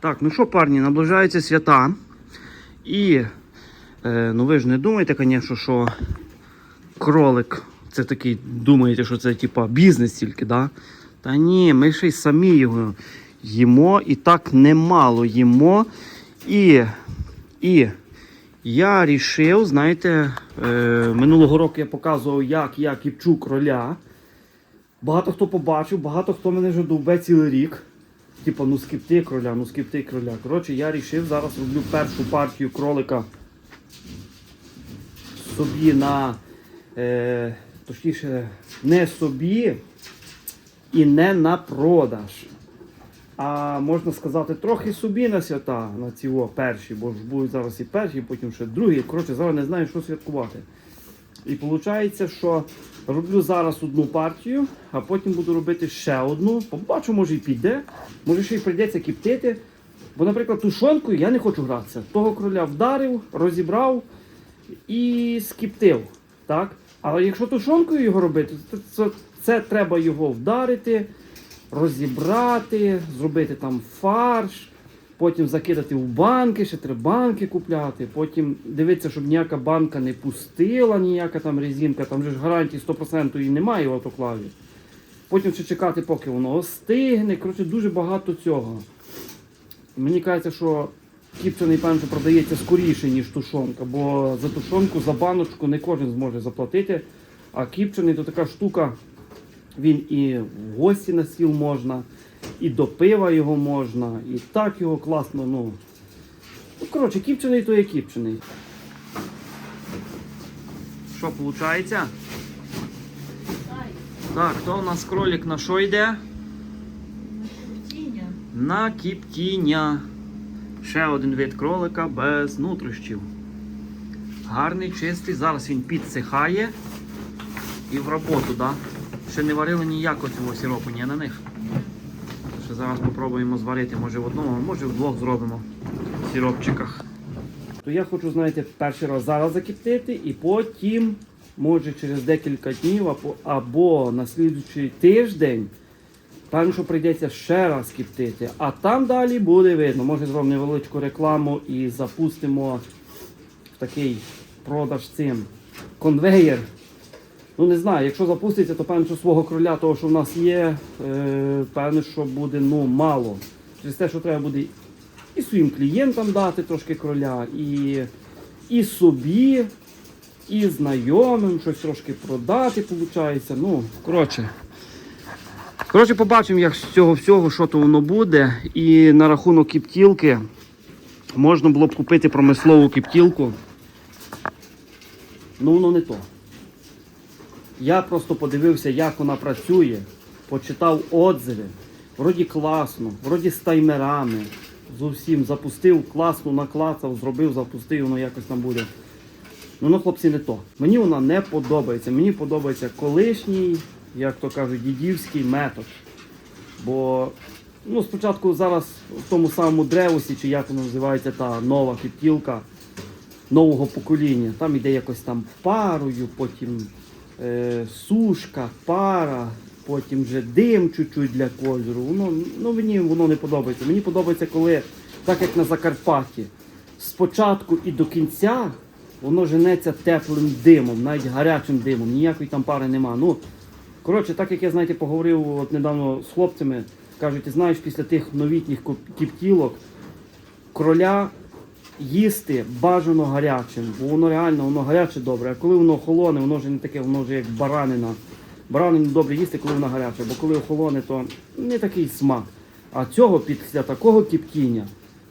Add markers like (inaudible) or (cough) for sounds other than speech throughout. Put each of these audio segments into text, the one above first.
Так, ну що, парні, наближаються свята. І е, ну ви ж не думаєте, звісно, що кролик це такий, думаєте, що це типа бізнес тільки, да? Та ні, ми ще й самі його їмо і так немало їмо. І, і я рішив, знаєте, е, минулого року я показував, як я кіпчу кроля. Багато хто побачив, багато хто мене вже довбе цілий рік. Типа, ну скипти кроля, ну скипти кроля. Коротше, я рішив, зараз роблю першу партію кролика собі на. Е, точніше, не собі і не на продаж. А можна сказати, трохи собі на свята, на ці перші, бо ж будуть зараз і перші, потім ще другі. Коротше, зараз не знаю, що святкувати. І виходить, що роблю зараз одну партію, а потім буду робити ще одну. Побачу, може і піде, може ще й прийдеться кіптити. Бо, наприклад, тушонкою я не хочу гратися. Того кроля вдарив, розібрав і скіптив. Так? Але якщо тушонкою його робити, то це, це треба його вдарити, розібрати, зробити там фарш, потім закидати в банки, ще треба банки купляти, потім дивитися, щоб ніяка банка не пустила, ніяка там резинка, там же ж гарантії 100% і немає в автоклаві. Потім ще чекати, поки воно остигне. Коротше, дуже багато цього. Мені кажеться, що кіпчений певно, продається скоріше, ніж тушонка, бо за тушонку, за баночку не кожен зможе заплатити. А кіпчений то така штука, він і в гості на стіл можна, і до пива його можна, і так його класно. Ну, ну коротше, кіпчений то є кіпчений. Що виходить? Так, то у нас кролик на що йде? На кіптіння. Ще один вид кролика без нутрощів. Гарний, чистий. Зараз він підсихає і в роботу, да? Ще не варили ніякого цього сиропу, ні на них. Ще зараз спробуємо зварити, може в одному, може в двох зробимо в сиропчиках. То я хочу, знаєте, перший раз зараз закіптити і потім, може через декілька днів або, або на слідуючий тиждень Певно, що прийдеться ще раз кіптити, а там далі буде видно. Може зробимо невеличку рекламу і запустимо в такий продаж цим конвеєр. Ну не знаю, якщо запуститься, то певно, що свого кроля, того, що в нас є, е, певно, що буде ну, мало. Через те, що треба буде і своїм клієнтам дати трошки кроля, і, і собі, і знайомим щось трошки продати, виходить. Ну, коротше. Коротше, побачимо, як з цього всього, що то воно буде. І на рахунок кіптілки можна було б купити промислову кіптілку. Ну, воно не то. Я просто подивився, як вона працює, почитав отзиви. Вроді класно, вроді з таймерами. З усім запустив, класно наклацав, зробив, запустив, воно якось там буде. Ну, ну, хлопці, не то. Мені вона не подобається. Мені подобається колишній, як то кажуть, дідівський метод. Бо ну, спочатку зараз в тому самому древосі, чи як воно називається та нова кіптілка нового покоління. Там іде якось там парою, потім е, сушка, пара, потім вже дим чуть-чуть для кольору. Воно, ну, мені воно не подобається. Мені подобається, коли, так як на Закарпатті, спочатку і до кінця воно женеться теплим димом, навіть гарячим димом, ніякої там пари нема. Ну, коротше, так як я знаєте, поговорив от недавно з хлопцями, кажуть, ти знаєш, після тих новітніх кіптілок кроля їсти бажано гарячим, бо воно реально воно гаряче добре. А коли воно холоне, воно вже не таке, воно вже як баранина. Баранину добре їсти, коли вона гаряча, бо коли охолоне, то не такий смак. А цього після такого кіптіння,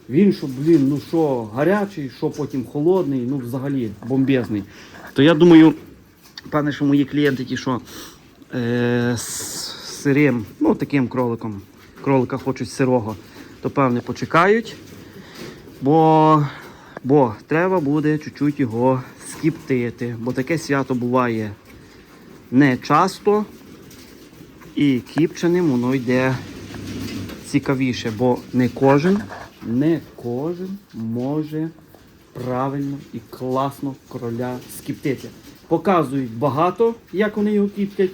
він що, блін, ну що гарячий, що потім холодний, ну взагалі бомбезний. То я думаю, пане, що мої клієнти ті, що е, з сирим, ну таким кроликом, кролика хочуть сирого, то певне почекають. Бо, бо треба буде чуть-чуть його скіптити, бо таке свято буває не часто. І кіпченим воно йде цікавіше, бо не кожен, не кожен може правильно і класно кроля скіптити. Показують багато, як вони його кіптять,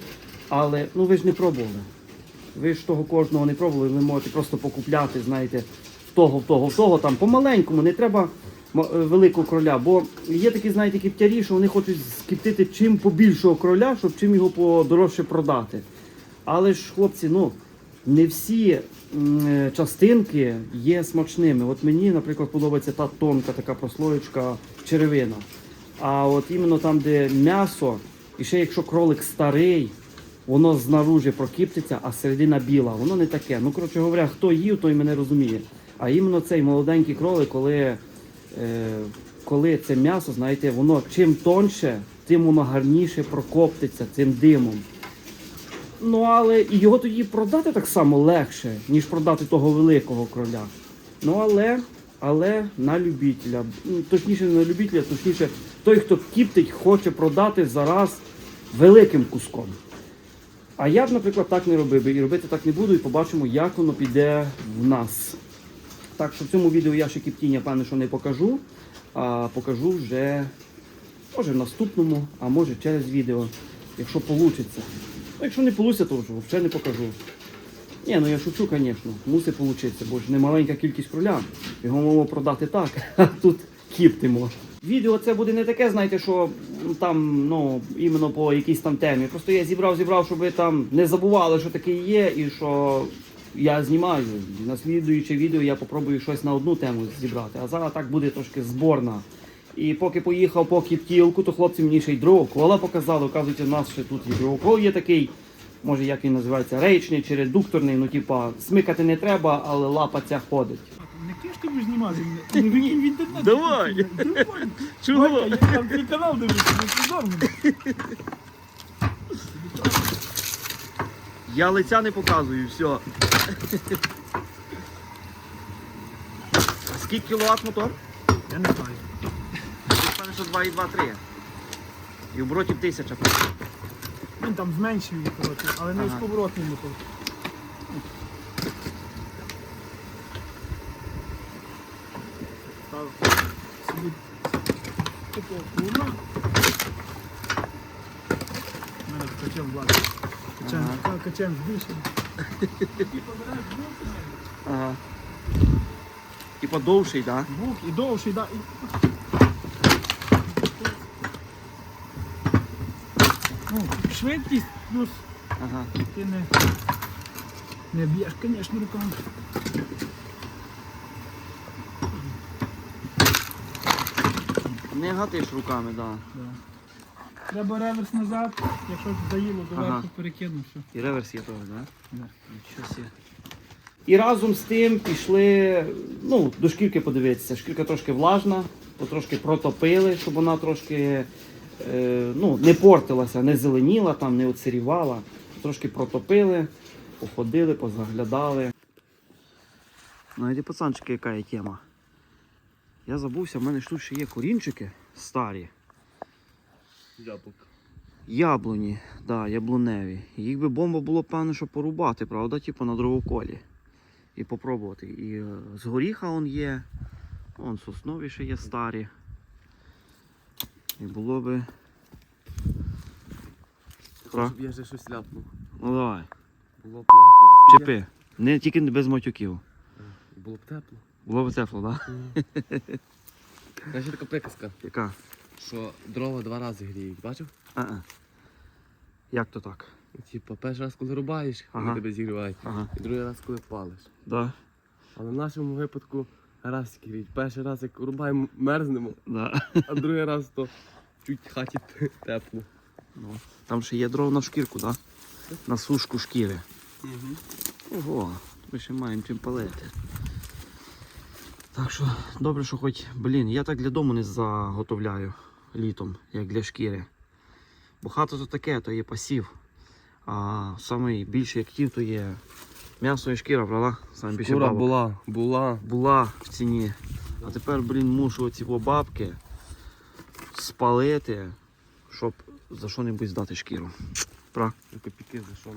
але ну ви ж не пробували. Ви ж того кожного не пробували, ви можете просто покупляти, знаєте, того, того, в того, там помаленькому, не треба е, великого кроля. Бо є такі, знаєте, кіптярі, що вони хочуть скіптити чим побільшого кроля, щоб чим його подорожче продати. Але ж, хлопці, ну не всі е, частинки є смачними. От мені, наприклад, подобається та тонка така прослоєчка черевина. А от іменно там, де м'ясо, і ще якщо кролик старий, воно знаружи прокиптиться, а середина біла. Воно не таке. Ну, коротше говоря, хто їв, той мене розуміє. А іменно цей молоденький кролик, коли, е, коли це м'ясо, знаєте, воно чим тонше, тим воно гарніше прокоптиться цим димом. Ну, але і його тоді продати так само легше, ніж продати того великого кроля. Ну, але, але на любителя. Ну, Точніше, не на любителя, точніше, той, хто кіптить, хоче продати зараз великим куском. А я б, наприклад, так не робив і робити так не буду, і побачимо, як воно піде в нас. Так що в цьому відео я ще кіптіння, певне, що не покажу, а покажу вже може в наступному, а може через відео, якщо вийде. Ну, якщо не вийде, то взагалі не покажу. Ні, ну я шучу, звісно, мусить получитися, бо ж не маленька кількість кроля. Його мало продати так, (laughs) а тут кіптимо. Відео це буде не таке, знаєте, що там, ну, іменно по якійсь там темі. Просто я зібрав, зібрав, щоб ви там не забували, що таке є, і що я знімаю. І на слідуюче відео я попробую щось на одну тему зібрати. А зараз так буде трошки зборна. І поки поїхав по кіптілку, то хлопці мені ще й другого кола показали. Оказується, у нас ще тут і другокол є такий. Може, як він називається, рейчний чи редукторний, ну типа смикати не треба, але лапа ця ходить. Не киш ти будеш знімати, не викинь в інтернет. Давай. Давай. Чого? Я там твій канал дивлюся, не позорно. Я лиця не показую, все. Скільки кіловат мотор? Я не знаю. Певно, що 2,2-3. І оборотів тисяча. Він там зменшив її, коротше, але не Ага. сковоротний мотор. Став собі типу. У мене качем влад. Качем, Ага. качем збільшив. І побираєш бук, Ага. Типа довший, так? бук і довший, да, і Ну, швидкість плюс Ага. ти не, не б'єш, звісно, руками. Не гатиш руками, так. Да. Да. Треба реверс назад, якщо заїло, Ага. верху перекину, що. І реверс є теж, так? Да? Да. Нічого собі. І разом з тим пішли ну, до шкірки подивитися. Шкірка трошки влажна, потрошки протопили, щоб вона трошки е, ну, не портилася, не зеленіла, там, не оцерівала. Трошки протопили, походили, позаглядали. Знаєте, пацанчики, яка є тема. Я забувся, в мене ж тут ще є корінчики старі. Яблук. Яблуні, да, яблуневі. Їх би бомба було певно, що порубати, правда, типу на дровоколі. І попробувати. І е, з горіха он є. Он соснові ще є старі. І було би. Про? Щоб я вже щось ляпнув. Ну давай. Було б. Чепи. Не тільки без матюків. Було б тепло. Було б тепло, так? Да? Ще така приказка, Яка? Що дрова два рази гріють, бачив? А-а. Як то так? Типа, перший раз, коли рубаєш, Ага. вони тебе зігрівають. Ага. І другий раз, коли палиш. Да? Але в нашому випадку раз гріють. Перший раз, як рубаємо, мерзнемо, Да. а другий раз то чуть в хаті т- (laughs) тепло. Ну, там ще є дров на шкірку, так? Да? На сушку шкіри. Ого, ми ще маємо чим палити. Так що, добре, що хоч, блін, я так для дому не заготовляю літом, як для шкіри. Бо хата то таке, то є пасів. А найбільший актив то є м'ясо і шкіра, правда? Саме більше бабок. була, була. була в ціні. А тепер, блін, мушу оці во бабки спалити, щоб за що-небудь здати шкіру. Пра. Копійки за що.